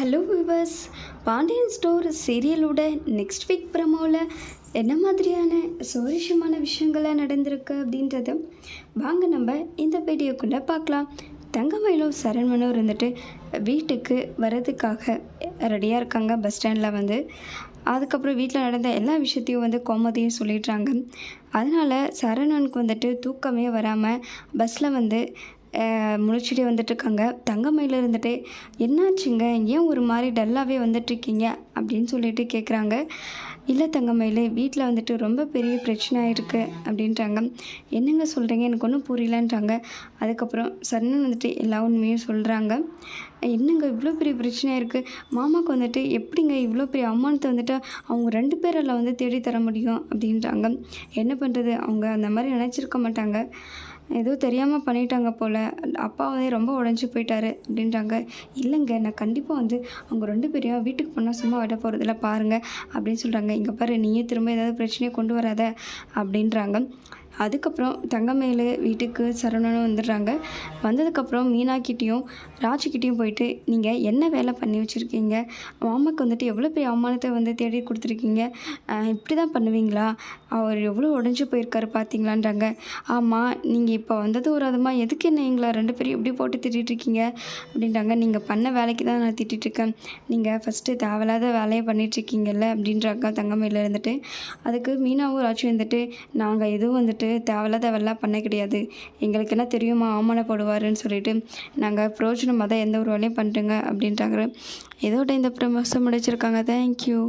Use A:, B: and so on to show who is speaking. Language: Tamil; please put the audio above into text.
A: ஹலோ விவர்ஸ் பாண்டியன் ஸ்டோர் சீரியலோட நெக்ஸ்ட் வீக் ப்ரமோவில் என்ன மாதிரியான சுவாரஸ்யமான விஷயங்கள்லாம் நடந்திருக்கு அப்படின்றத வாங்க நம்ம இந்த வீடியோக்குள்ளே பார்க்கலாம். தங்கமயிலும் சரண்மனும் இருந்துட்டு வீட்டுக்கு வர்றதுக்காக ரெடியாக இருக்காங்க. பஸ் ஸ்டாண்டில் வந்து. அதுக்கப்புறம் வீட்டில் நடந்த எல்லா விஷயத்தையும் வந்து கோமதியும் சொல்லிடுறாங்க. அதனால் சரவணனுக்கு வந்துட்டு தூக்கமே வராமல் பஸ்ஸில் வந்து முழிச்சிட்டே வந்துட்டுருக்காங்க. தங்கமயில இருந்துட்டு என்னாச்சுங்க? ஏன் ஒரு மாதிரி டல்லாகவே வந்துட்டுருக்கீங்க? அப்படின்னு சொல்லிட்டு கேட்குறாங்க இல்லை தங்கமயிலே வீட்டில் வந்துட்டு ரொம்ப பெரிய பிரச்சனை இருக்குது அப்படின்றாங்க. என்னங்க சொல்கிறீங்க எனக்கு ஒன்றும் புரியலன்றாங்க. அதுக்கப்புறம் சரணன் வந்துட்டு எல்லா உண்மையும் சொல்கிறாங்க என்னங்க இவ்வளோ பெரிய பிரச்சனை இருக்குது மாமாவுக்கு வந்துட்டு எப்படிங்க இவ்வளோ பெரிய அம்மானத்தை வந்துட்டு அவங்க ரெண்டு பேரில் வந்து தேடி தர முடியும்? அப்படின்றாங்க. என்ன பண்ணுறது அவங்க அந்த மாதிரி நினச்சிருக்க மாட்டாங்க. ஏதோ தெரியாமல் பண்ணிட்டாங்க போல். அப்பா வந்து ரொம்ப உடஞ்சி போயிட்டாரு அப்படின்றாங்க. இல்லைங்க நான் கண்டிப்பாக வந்து அவங்க ரெண்டு பேரையும் வீட்டுக்கு போனால் சும்மா விட போகிறதில்ல பாருங்கள் அப்படின்னு சொல்கிறாங்க இங்கே பாரு நீயே திரும்ப ஏதாவது பிரச்சனையை கொண்டு வராத அப்படின்றாங்க. அதுக்கப்புறம் தங்கமேலு வீட்டுக்கு சரவணனும் வந்துடுறாங்க. வந்ததுக்கப்புறம் மீனாக்கிட்டேயும் ராஜுக்கிட்டேயும் போயிட்டு நீங்கள் என்ன வேலை பண்ணி வச்சுருக்கீங்க? மாமாக்கு வந்துட்டு எவ்வளோ பெரிய அவமானத்தை வந்து தேடி கொடுத்துருக்கீங்க? இப்படி தான் பண்ணுவீங்களா? அவர் எவ்வளோ உடஞ்சி போயிருக்காரு பார்த்தீங்களான்றாங்க ஆமாம் நீங்கள் இப்போ வந்தது ஒரு அதுமா எதுக்கு என்ன எங்களை ரெண்டு பேரும் எப்படி போட்டு திட்டிருக்கீங்க அப்படின்றாங்க. நீங்கள் பண்ண வேலைக்கு தான் நான் திட்டிருக்கேன் இருக்கேன். நீங்கள் ஃபஸ்ட்டு தேவையில்லாத வேலையை பண்ணிகிட்ருக்கீங்கல்ல அப்படின்றாங்க தங்கமையில் இருந்துட்டு. அதுக்கு மீனாவும் ராஜு வந்துட்டு நாங்கள் எதுவும் வந்துட்டு தேவையில்லாத வேலைலாம் பண்ண கிடையாது. எங்களுக்கு என்ன தெரியுமா அவமானப்படுவாருன்னு சொல்லிட்டு நாங்கள் பிரோஜனமாக தான் எந்த ஒரு வேலையும் பண்ணுறேங்க அப்படின்றாங்க. இதோட இந்த ப்ரமோஷன் முடிச்சிருக்காங்க. தேங்க்யூ